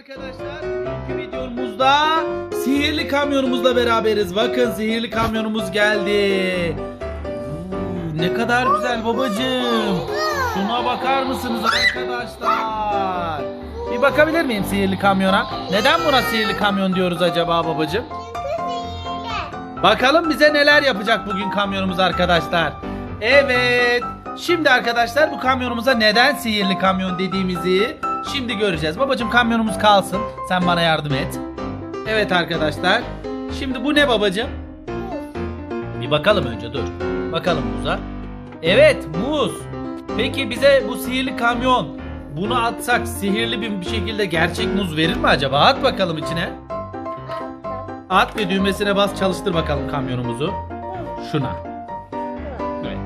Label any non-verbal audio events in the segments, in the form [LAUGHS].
arkadaşlar. Bugünkü videomuzda sihirli kamyonumuzla beraberiz. Bakın sihirli kamyonumuz geldi. Ne kadar güzel babacığım. Şuna bakar mısınız arkadaşlar? Bir bakabilir miyim sihirli kamyona? Neden buna sihirli kamyon diyoruz acaba babacığım? Bakalım bize neler yapacak bugün kamyonumuz arkadaşlar. Evet. Şimdi arkadaşlar bu kamyonumuza neden sihirli kamyon dediğimizi şimdi göreceğiz. Babacım kamyonumuz kalsın. Sen bana yardım et. Evet arkadaşlar. Şimdi bu ne babacım? Bir bakalım önce dur. Bakalım muza. Evet muz. Peki bize bu sihirli kamyon bunu atsak sihirli bir şekilde gerçek muz verir mi acaba? At bakalım içine. At ve düğmesine bas çalıştır bakalım kamyonumuzu. Şuna. Evet.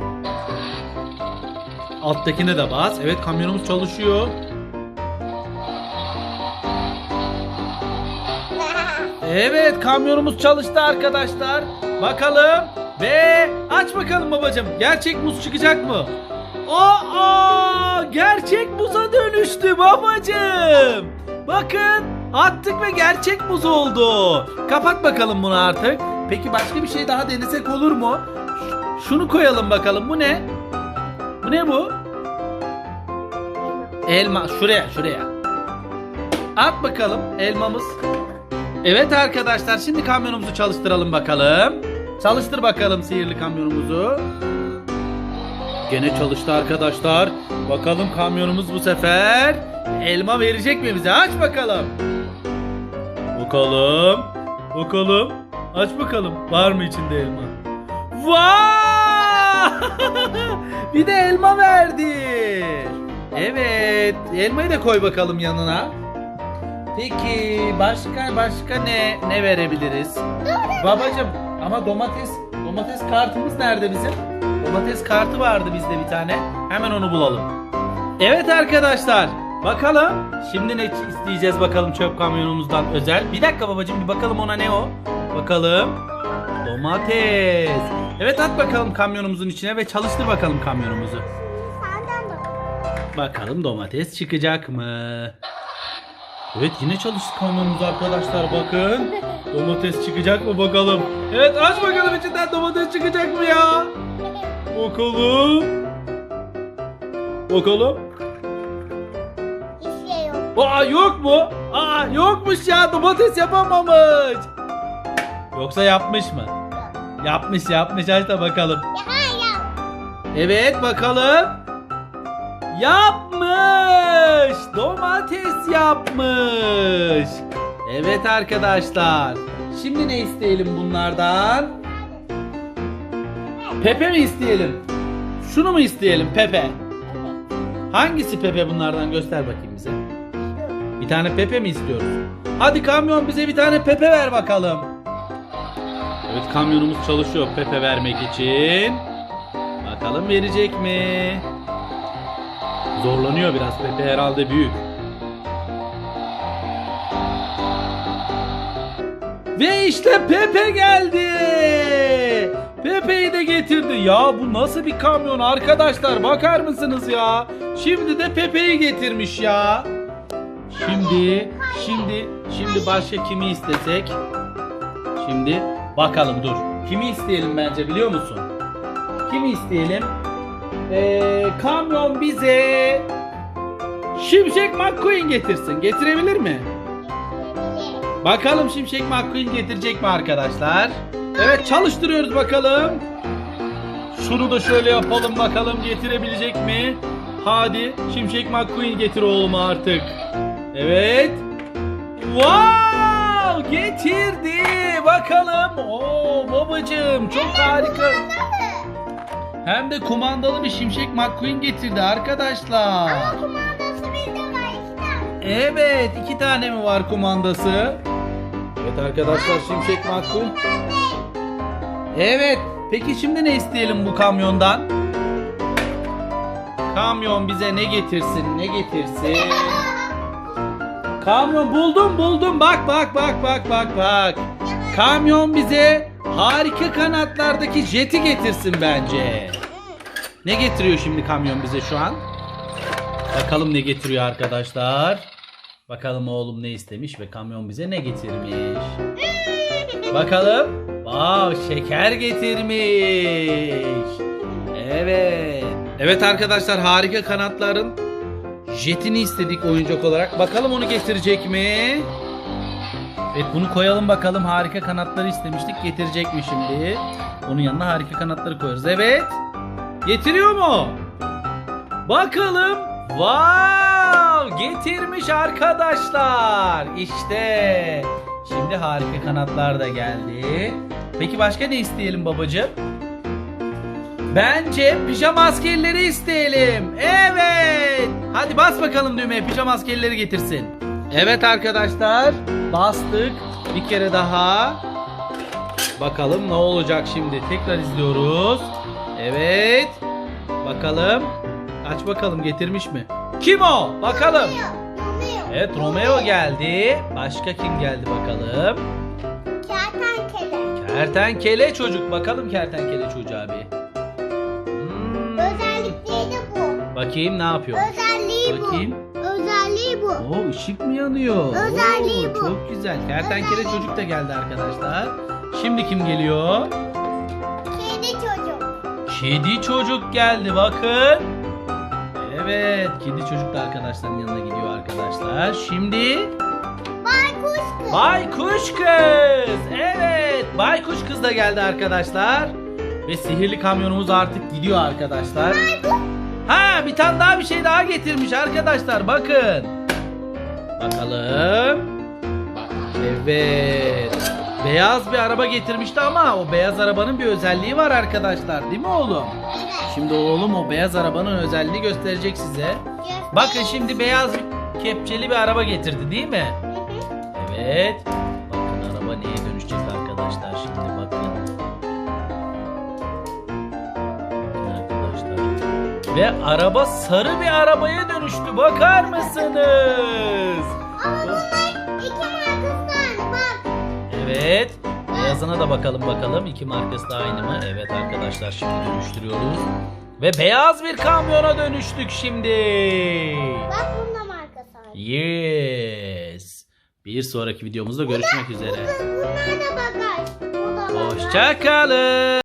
Alttakine de bas. Evet kamyonumuz çalışıyor. Evet kamyonumuz çalıştı arkadaşlar. Bakalım. Ve aç bakalım babacım. Gerçek muz çıkacak mı? Aa, gerçek muza dönüştü babacım. Bakın attık ve gerçek muz oldu. Kapat bakalım bunu artık. Peki başka bir şey daha denesek olur mu? Şunu koyalım bakalım. Bu ne? Bu ne bu? Elma. Şuraya şuraya. At bakalım elmamız. Evet arkadaşlar şimdi kamyonumuzu çalıştıralım bakalım. Çalıştır bakalım sihirli kamyonumuzu. Gene çalıştı arkadaşlar. Bakalım kamyonumuz bu sefer elma verecek mi bize? Aç bakalım. Bakalım. Bakalım. Aç bakalım. Var mı içinde elma? Vay! [LAUGHS] bir de elma verdi. Evet. Elmayı da koy bakalım yanına. Peki başka başka ne ne verebiliriz? Babacım ama domates domates kartımız nerede bizim? Domates kartı vardı bizde bir tane. Hemen onu bulalım. Evet arkadaşlar. Bakalım. Şimdi ne isteyeceğiz bakalım çöp kamyonumuzdan özel. Bir dakika babacım bir bakalım ona ne o? Bakalım. Domates. Evet at bakalım kamyonumuzun içine ve çalıştır bakalım kamyonumuzu. Bakalım domates çıkacak mı? Evet yine çalıştı kamyonumuz arkadaşlar bakın. Domates çıkacak mı bakalım. Evet aç bakalım içinden domates çıkacak mı ya? Bakalım. Bakalım. Aa yok mu? Aa yokmuş ya domates yapamamış. Yoksa yapmış mı? Yapmış yapmış aç da bakalım. Evet bakalım. Yapmış. Domates yapmış. Evet arkadaşlar. Şimdi ne isteyelim bunlardan? Pepe mi isteyelim? Şunu mu isteyelim Pepe? Hangisi Pepe bunlardan göster bakayım bize. Bir tane Pepe mi istiyoruz? Hadi kamyon bize bir tane Pepe ver bakalım. Evet kamyonumuz çalışıyor Pepe vermek için. Bakalım verecek mi? Zorlanıyor biraz Pepe herhalde büyük. Ve işte Pepe geldi. Pepe'yi de getirdi. Ya bu nasıl bir kamyon arkadaşlar bakar mısınız ya? Şimdi de Pepe'yi getirmiş ya. Şimdi, şimdi, şimdi başka kimi istesek? Şimdi bakalım dur. Kimi isteyelim bence biliyor musun? Kimi isteyelim? Ee, kamyon bize Şimşek McQueen getirsin. Getirebilir mi? Bakalım Şimşek McQueen getirecek mi arkadaşlar? Evet çalıştırıyoruz bakalım. Şunu da şöyle yapalım bakalım getirebilecek mi? Hadi Şimşek McQueen getir oğlum artık. Evet. Wow! Getirdi. Bakalım. Oo babacığım çok harika. Hem de kumandalı bir Şimşek McQueen getirdi arkadaşlar. Evet iki tane mi var kumandası? Evet arkadaşlar Şimşek McQueen. Evet. Peki şimdi ne isteyelim bu kamyondan? Kamyon bize ne getirsin? Ne getirsin? [LAUGHS] Kamyon buldum buldum. Bak bak bak bak bak bak. Kamyon bize harika kanatlardaki jeti getirsin bence. Ne getiriyor şimdi kamyon bize şu an? Bakalım ne getiriyor arkadaşlar. Bakalım oğlum ne istemiş ve kamyon bize ne getirmiş. Bakalım. Wow, şeker getirmiş. Evet. Evet arkadaşlar harika kanatların jetini istedik oyuncak olarak. Bakalım onu getirecek mi? Evet bunu koyalım bakalım. Harika kanatları istemiştik. Getirecek mi şimdi? Onun yanına harika kanatları koyarız. Evet. Getiriyor mu? Bakalım. Wow! Getirmiş arkadaşlar. İşte. Şimdi harika kanatlar da geldi. Peki başka ne isteyelim babacığım? Bence pijama askerleri isteyelim. Evet. Hadi bas bakalım düğmeye pijama askerleri getirsin. Evet arkadaşlar. Bastık. Bir kere daha. Bakalım ne olacak şimdi. Tekrar izliyoruz. Evet. Bakalım. Aç bakalım getirmiş mi? Kim o? Bakalım. Evet Romeo geldi. Başka kim geldi bakalım? Kertenkele. Kertenkele çocuk. Bakalım kertenkele çocuğa bir. Hmm. Özellikleri bu. Bakayım ne yapıyor? Özelliği bu. Bakayım. Özelliği bu. Oo ışık mı yanıyor? Özelliği Oo, bu. Çok güzel. Kertenkele Özelliği çocuk da geldi arkadaşlar. Şimdi kim geliyor? Kedi çocuk. Kedi çocuk geldi bakın. Evet, kedi çocuk da arkadaşların yanına gidiyor arkadaşlar. Şimdi Baykuş kız. Baykuş kız. Evet, Baykuş kız da geldi arkadaşlar. Ve sihirli kamyonumuz artık gidiyor arkadaşlar. Bir tane daha bir şey daha getirmiş arkadaşlar. Bakın. Bakalım. Evet. Beyaz bir araba getirmişti ama o beyaz arabanın bir özelliği var arkadaşlar. Değil mi oğlum? Şimdi oğlum o beyaz arabanın özelliğini gösterecek size. Bakın şimdi beyaz kepçeli bir araba getirdi değil mi? Evet. Bakın araba neye dönüşecek arkadaşlar şimdi Ve araba sarı bir arabaya dönüştü. Bakar mısınız? Ama bunlar iki markası aynı bak. Evet. Beyazına da bakalım bakalım. İki markası da aynı mı? Evet arkadaşlar şimdi dönüştürüyoruz. Ve beyaz bir kamyona dönüştük şimdi. Bak bunun da markası aynı. Yes. Bir sonraki videomuzda görüşmek üzere. Bunlar da bagaj. Bu da bagaj. Hoşçakalın.